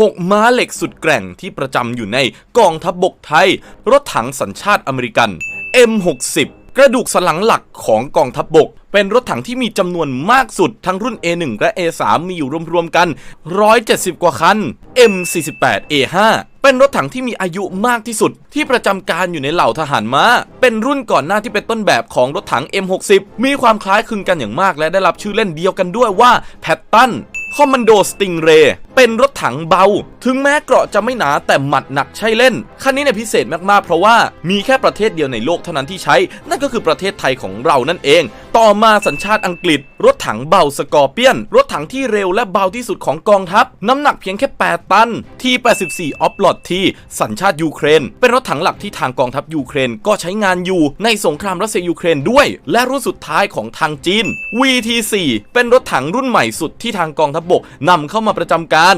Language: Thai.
6 ม้าเหล็กสุดแกร่งที่ประจำอยู่ในกองทัพบบกไทย รถถังสัญชาติอเมริกัน M60 กระดูกสันหลังหลักของกองทัพบบก เป็นรถถังที่มีจำนวนมากสุดทั้งรุ่น A1 และ A3 มีอยู่รวมๆกัน 170 กว่าคัน M48 A5 เป็นรถถังที่มีอายุมากที่สุดที่ประจำการอยู่ในเหล่าทหารม้า เป็นรุ่นก่อนหน้าที่เป็นต้นแบบของรถถัง M60 มีความคล้ายคลึงกันอย่างมากและได้รับชื่อเล่นเดียวกันด้วยว่าแพตตันคอมมานโดสติงเร เป็นรถถังเบา ถึงแม้เกราะจะไม่หนาแต่หมัดหนักใช่เล่น คันนี้เนี่ยพิเศษมากๆ เพราะว่ามีแค่ประเทศเดียวในโลกเท่านั้นที่ใช้ นั่นก็คือประเทศไทยของเรานั่นเอง ต่อมาสัญชาติอังกฤษ รถถังเบาสกอร์เปียน รถถังที่เร็วและเบาที่สุดของกองทัพ น้ำหนักเพียงแค่ 8 ตัน ที่ 84 ออฟลอดที่สัญชาติยูเครน เป็นรถถังหลักที่ทางกองทัพยูเครนก็ใช้งานอยู่ในสงครามรัสเซียยูเครนด้วย และรุ่นสุดท้ายของทางจีน VT4 เป็นรถถังรุ่นใหม่สุดที่ทางกองทัพบกนำเข้ามาประจำการาน